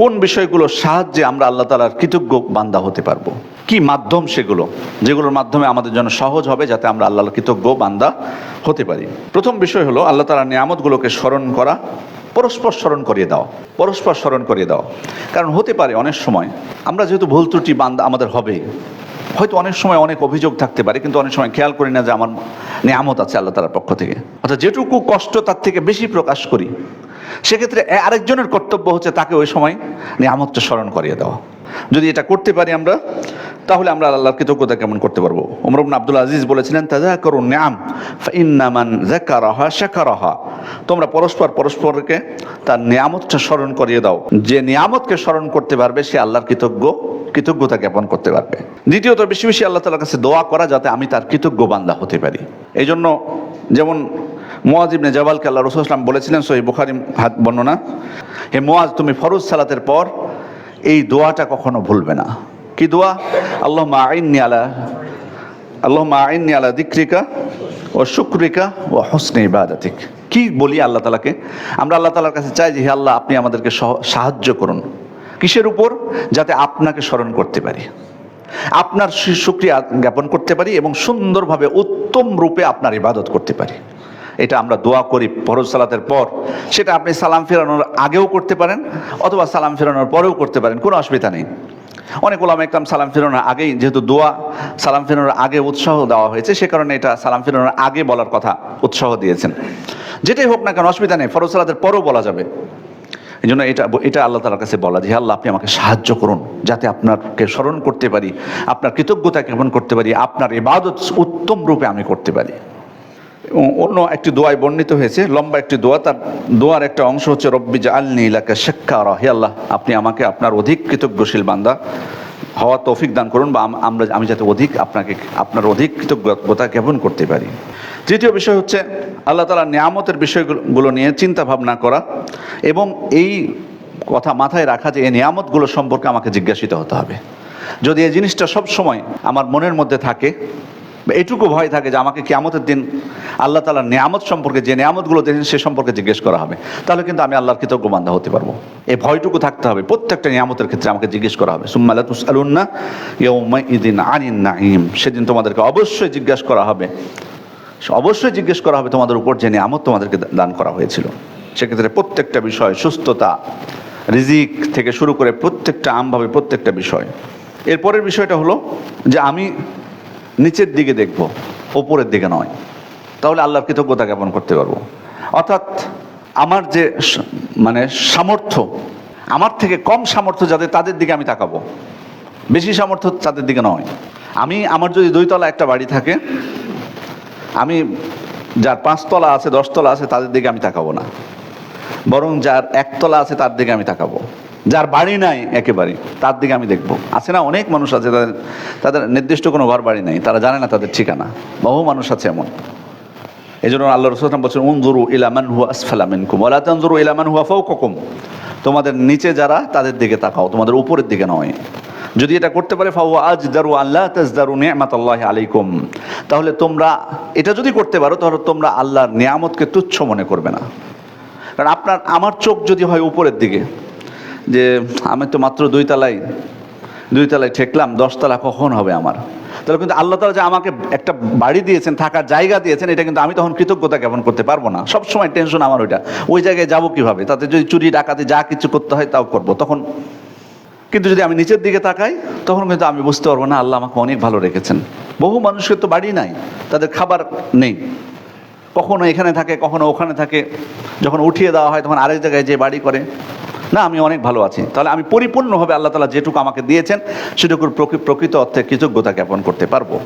কোন বিষয়গুলোর সাহায্যে আমরা আল্লাহ তালার কৃতজ্ঞ বান্দা হতে পারব? কি মাধ্যম সেগুলো? যেগুলোর মাধ্যমে আমাদের জন্য সহজ হবে যাতে আমরা আল্লাহর কৃতজ্ঞ বান্দা হতে পারি। প্রথম বিষয় হলো আল্লাহ তালার নিয়ামতগুলোকে স্মরণ করা, পরস্পর স্মরণ করিয়ে দাও পরস্পর স্মরণ করিয়ে দাও কারণ হতে পারে অনেক সময় আমরা যেহেতু ভুল ত্রুটি বান্দা আমাদের হবে, হয়তো অনেক সময় অনেক অভিযোগ থাকতে পারে, কিন্তু অনেক সময় খেয়াল করি না যে আমার নিয়ামত আছে আল্লাহ তালার পক্ষ থেকে। অর্থাৎ যেটুকু কষ্ট তার থেকে বেশি প্রকাশ করি সেক্ষেত্রে আরেকজনের কর্তব্য হচ্ছে তাকে ওই সময় নিয়ামতটা স্মরণ করিয়ে দেওয়া। যদি এটা করতে পারি আমরা, তাহলে আমরা আল্লাহর কৃতজ্ঞতা কেমন করতে পারব। উমর আব্দুল আজিজ বলেছিলেন তাজা করুন নিয়াম ইন্নামান জাকারাহা শাকারাহা। তোমরা পরস্পর পরস্পরকে তার নিয়ামতটা স্মরণ করিয়ে দাও। যে নিয়ামতকে স্মরণ করতে পারবে, সে আল্লাহর কৃতজ্ঞ, কৃতজ্ঞতা জ্ঞাপন করতে পারবে। দ্বিতীয়ত, বেশি বেশি আল্লাহ তালার কাছে দোয়া করা যাতে আমি তার কৃতজ্ঞ বান্দা হতে পারি। এই জন্য যেমন মোয়াজ ইবনে জাবালকে আল্লাহ ইসলাম বলেছিলেন সহি বুখারি হাত বর্ণনা, হে মোয়াজ তুমি ফরজ সালাতের পর এই দোয়াটা কখনো ভুলবে না। কি দোয়া? আল্লাহ আইননি আলা আল্লাহ আইননি আলা দিক্রিকা ও শুক্রিকা ও হসনে ইবাদাতিক। কি বলি আল্লাহ তালাকে আমরা আল্লাহ তালার কাছে চাই যে, হে আল্লাহ, আপনি আমাদেরকে সাহায্য করুন। কিসের উপর? যাতে আপনাকে স্মরণ করতে পারি। আপনার সু- শুক্রিয়া জ্ঞাপন করতে পারি এবং সুন্দরভাবে উত্তম রূপে আপনার ইবাদত করতে পারি। এটা আমরা দোয়া করি ফরজ সালাতের পর। সেটা আপনি সালাম ফেরানোর আগেও করতে পারেন, অথবা সালাম ফেরানোর পরেও করতে পারেন, কোনো অসুবিধা নেই। অনেক ওলামা একদম সালাম ফেরানোর আগেই যেহেতু দোয়া, সালাম ফেরানোর আগে উৎসাহ দেওয়া হয়েছে, সে কারণে এটা সালাম ফেরানোর আগে বলার কথা উৎসাহ দিয়েছেন। যেটাই হোক না কেন, অসুবিধা নেই, ফরজ সালাতের পরেও বলা যাবে। এই জন্য এটা এটা আল্লাহ তালার কাছে বলা যে আল্লাহ, আপনি আমাকে সাহায্য করুন, যাতে আপনাকে স্মরণ করতে পারি, আপনার কৃতজ্ঞতা কেমন করতে পারি, আপনার ইবাদত উত্তম রূপে আমি করতে পারি। অন্য একটি দোয়ায় বর্ণিত হয়েছে, লম্বা একটি দোয়া, তার দোয়ার একটা অংশ হচ্ছে, রব্বি আলনি ইলাকা শেখা হে আল্লাহ, আপনি আমাকে আপনার অধিক কৃতজ্ঞশীল বান্দা হওয়া তৌফিক দান করুন বা আমরা আমি যাতে অধিক আপনাকে, আপনার অধিক কৃতজ্ঞতা জ্ঞাপন করতে পারি। তৃতীয় বিষয় হচ্ছে, আল্লাহ তালা নিয়ামতের বিষয়গুলো নিয়ে চিন্তা ভাবনা করা এবং এই কথা মাথায় রাখা যে এই নিয়ামতগুলো সম্পর্কে আমাকে জিজ্ঞাসিত হতে হবে। যদি এই জিনিসটা সব সময় আমার মনের মধ্যে থাকে এটুকু ভয় থাকে যে আমাকে কিয়ামতের দিন আল্লাহ তালার নিয়ামত সম্পর্কে যে নিয়ামতগুলো দিয়েছেন সে সম্পর্কে জিজ্ঞেস করা হবে। তাহলে কিন্তু আমি আল্লাহর কৃতজ্ঞ হতে পারব। এই ভয়টুকু থাকতে হবে। প্রত্যেকটা নিয়ামতের ক্ষেত্রে আমাকে জিজ্ঞেস করা হবে। সুম্মালা তুসআলুন্না ইয়াউমা ইদিন আনিন সেদিন তোমাদেরকে অবশ্যই জিজ্ঞেস করা হবে। অবশ্যই জিজ্ঞেস করা হবে তোমাদের উপর যে নিয়ামত তোমাদেরকে দান করা হয়েছিল। সেক্ষেত্রে প্রত্যেকটা বিষয় সুস্থতা, রিজিক থেকে শুরু করে প্রত্যেকটা আমভাবে প্রত্যেকটা বিষয়। এরপরের বিষয়টা হলো যে আমি নিচের দিকে দেখব, ওপরের দিকে নয়। তাহলে আল্লাহর কৃতজ্ঞতা জ্ঞাপন করতে পারব। অর্থাৎ আমার যে মানে সামর্থ্য, আমার থেকে কম সামর্থ্য যাদের, তাদের দিকে আমি তাকাবো। বেশি সামর্থ্য তাদের দিকে নয়। আমি, আমার যদি দুইতলা একটা বাড়ি থাকে, আমি যার পাঁচতলা আছে, দশতলা আছে, তাদের দিকে আমি তাকাবো না। বরং যার একতলা আছে, তার দিকে আমি তাকাবো। যার বাড়ি নাই একেবারে, তার দিকে আমি দেখব। আছে না অনেক মানুষ আছে তাদের তাদের নির্দিষ্ট কোনো ঘর বাড়ি নাই, তারা জানে না তাদের ঠিকানা। বহু মানুষ আছে এমন। এই জন্য আল্লাহ রসুলাম বলছেন উন উনজুরু ইলামান হুয়া আসফালা মিনকুম, ওয়ালা তানজুরু ইলামান হুয়া ফাওকাকুম। তোমাদের নিচে যারা, তাদের দিকে তাকাও, তোমাদের উপরের দিকে নয়। যদি এটা করতে পারে ফাউ আজ দারু আল্লাহ তাজ দারু তাজদারু নিয়ামাতাল্লাহি আলাইকুম। তাহলে তোমরা, এটা যদি করতে পারো, তাহলে তোমরা আল্লাহর নিয়ামতকে তুচ্ছ মনে করবে না। কারণ আপনার, আমার চোখ যদি হয় উপরের দিকে যে আমি তো মাত্র দুই তলায় দুই তলায় ঠেকলাম দশতলা কখন হবে আমার? তাহলে কিন্তু আল্লাহ তালা যে আমাকে একটা বাড়ি দিয়েছেন, থাকার জায়গা দিয়েছেন, এটা কিন্তু আমি তখন কৃতজ্ঞতা জ্ঞাপন করতে পারব না। সব সময় টেনশন আমার ওইটা। ওই জায়গায় যাব কীভাবে? তাতে যদি চুরি, ডাকাতি, যা কিছু করতে হয় তাও করব। তখন কিন্তু যদি আমি নিচের দিকে তাকাই, তখন কিন্তু আমি বুঝতে পারব, না, আল্লাহ আমাকে অনেক ভালো রেখেছেন। বহু মানুষের তো বাড়ি নাই, তাদের খাবার নেই। কখনো এখানে থাকে, কখনো ওখানে থাকে। যখন উঠিয়ে দেওয়া হয়, তখন আরেক জায়গায় যে বাড়ি করে। না, আমি অনেক ভালো আছি। তাহলে আমি পরিপূর্ণভাবে আল্লাহ তালা যেটুকু আমাকে দিয়েছেন, সেটুকুর প্রকৃ- প্রকৃত অর্থে কৃতজ্ঞতা জ্ঞাপন করতে পারব।